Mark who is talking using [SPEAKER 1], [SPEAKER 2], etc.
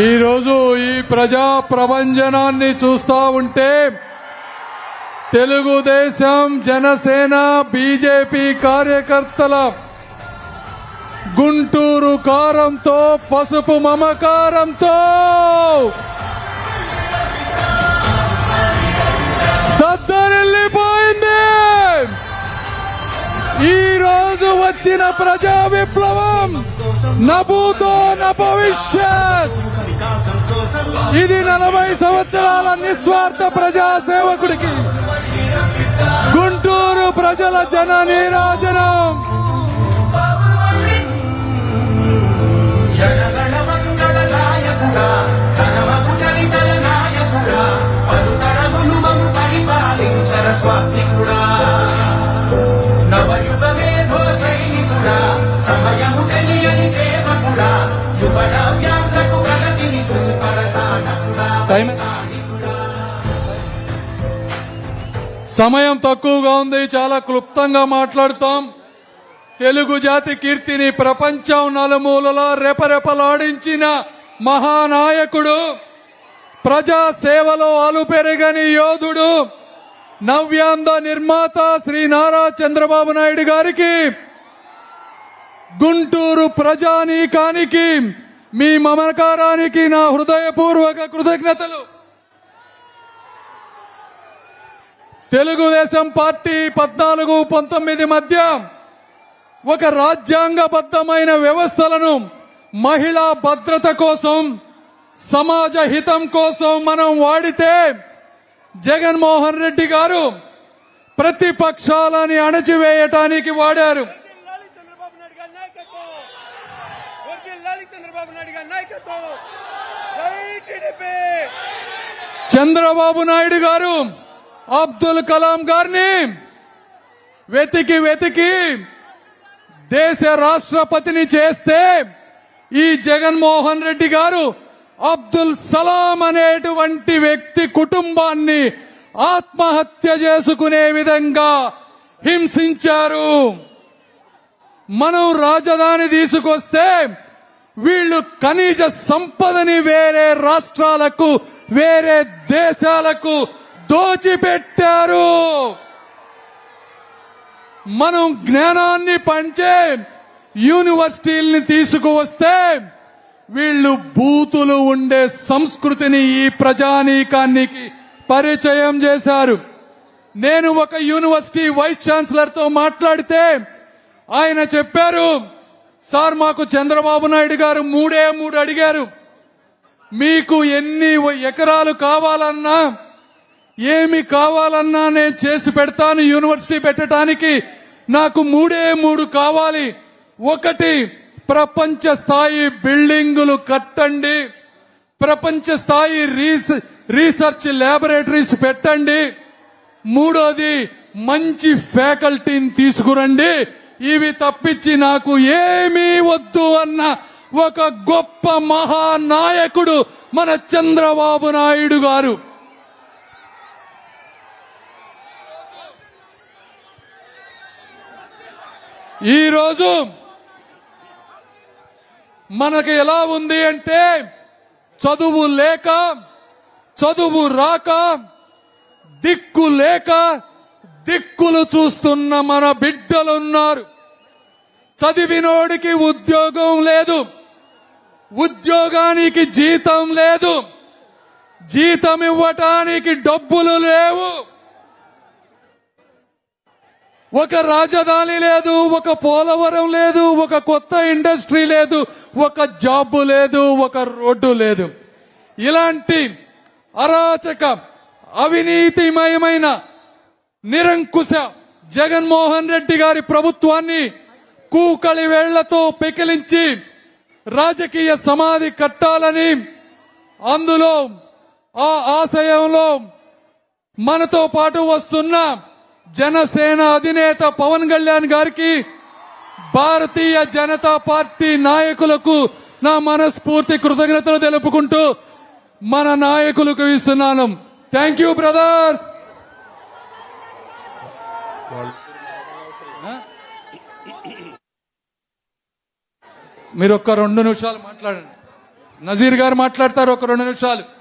[SPEAKER 1] ఈరోజు ఈ ప్రజా ప్రభంజనాన్ని చూస్తా ఉంటే తెలుగుదేశం జనసేన బీజేపీ కార్యకర్తల గుంటూరు కారంతో పసుపు మమకారంతో. దద్దరిల్లిపోయింది. ఈ రోజు వచ్చిన ప్రజా విప్లవం నభూతో నభవిష్యత్. భవిష్యత్ ఇది నలభై సంవత్సరాల నిస్వార్థ ప్రజా సేవకుడికి గుంటూరు ప్రజల జన నీరాజనం. టైం సమయం తక్కువగా ఉంది చాలా క్లుప్తంగా మాట్లాడుతాం. తెలుగు జాతి కీర్తిని ప్రపంచం నలుమూలలా రెపరెపలాడించిన మహానాయకుడు ప్రజా సేవలో అలుపెరగని యోధుడు నవ్యాంధ నిర్మాత శ్రీ నారా చంద్రబాబు నాయుడు గారికి గుంటూరు ప్రజానీకానికి మీ మమకారానికి నా హృదయపూర్వక కృతజ్ఞతలు. తెలుగుదేశం పార్టీ పద్నాలుగు పంతొమ్మిది మధ్య ఒక రాజ్యాంగబద్ధమైన వ్యవస్థలను మహిళా భద్రత కోసం సమాజ హితం కోసం మనం వాడితే జగన్మోహన్ రెడ్డి గారు ప్రతిపక్షాలని అణచివేయటానికి వాడారు
[SPEAKER 2] లాలి చంద్రబాబు నాయుడు గారి నాయకత్వం వర్గిల్ లాలి చంద్రబాబు నాయుడు గారి నాయకత్వం.
[SPEAKER 1] చంద్రబాబు నాయుడు గారు అబ్దుల్ కలాం గారిని వెతికి వెతికి దేశ రాష్ట్రపతిని చేస్తే ఈ జగన్మోహన్ రెడ్డి గారు అబ్దుల్ సలాం అనేటువంటి వ్యక్తి కుటుంబాన్ని ఆత్మహత్య చేసుకునే విధంగా హింసించారు. మనం రాజధాని తీసుకొస్తే వీళ్ళు ఖనిజ సంపదని వేరే రాష్ట్రాలకు వేరే దేశాలకు దోచిపెట్టారు. మనం జ్ఞానాన్ని పంచే యూనివర్సిటీల్ని తీసుకువస్తే వీళ్ళు బూతులు ఉండే సంస్కృతిని ఈ ప్రజానీకానికి పరిచయం చేశారు. నేను ఒక యూనివర్సిటీ వైస్ ఛాన్సలర్తో మాట్లాడితే ఆయన చెప్పారు సార్ మాకు చంద్రబాబు నాయుడు గారు మూడే మూడు అడిగారు. మీకు ఎన్ని ఎకరాలు కావాలన్నా ఏమి కావాలన్నా నేను చేసి పెడతాను యూనివర్సిటీ పెట్టడానికి. నాకు మూడే మూడు కావాలి. ఒకటి ప్రపంచ స్థాయి బిల్డింగులు కట్టండి. ప్రపంచ స్థాయి రీస- రీసెర్చ్ ల్యాబొరేటరీస్ పెట్టండి. మూడోది మంచి ఫ్యాకల్టీని తీసుకురండి. ఇవి తప్పించి నాకు ఏమీ వద్దు అన్న ఒక గొప్ప మహానాయకుడు మన చంద్రబాబు నాయుడు గారు. ఈరోజు మనకు ఎలా ఉంది అంటే చదువు లేక చదువు రాక దిక్కు లేక దిక్కులు చూస్తున్న మన బిడ్డలున్నారు. చదివినోడికి ఉద్యోగం లేదు. ఉద్యోగానికి జీతం లేదు. జీతం ఇవ్వటానికి డబ్బులు లేవు. ఒక రాజధాని లేదు ఒక పోలవరం లేదు ఒక కొత్త ఇండస్ట్రీ లేదు ఒక జాబ్ లేదు ఒక రోడ్డు లేదు. ఇలాంటి అరాచక అవినీతిమయమైన నిరంకుశ జగన్మోహన్ రెడ్డి గారి ప్రభుత్వాన్ని కూకలి వేళ్ళతో పెకిలించి రాజకీయ సమాధి కట్టాలని అందులో ఆ ఆశయంలో మనతో పాటు వస్తున్న జనసేన అధినేత పవన్ కళ్యాణ్ గారికి భారతీయ జనతా పార్టీ నాయకులకు నా మనస్ఫూర్తి కృతజ్ఞతలు తెలుపుకుంటూ మన నాయకులకు ఇస్తున్నాను. థ్యాంక్ యూ బ్రదర్స్ మీరు ఒక్క రెండు నిమిషాలు మాట్లాడండి. నజీర్ గారు మాట్లాడతారు ఒక రెండు నిమిషాలు.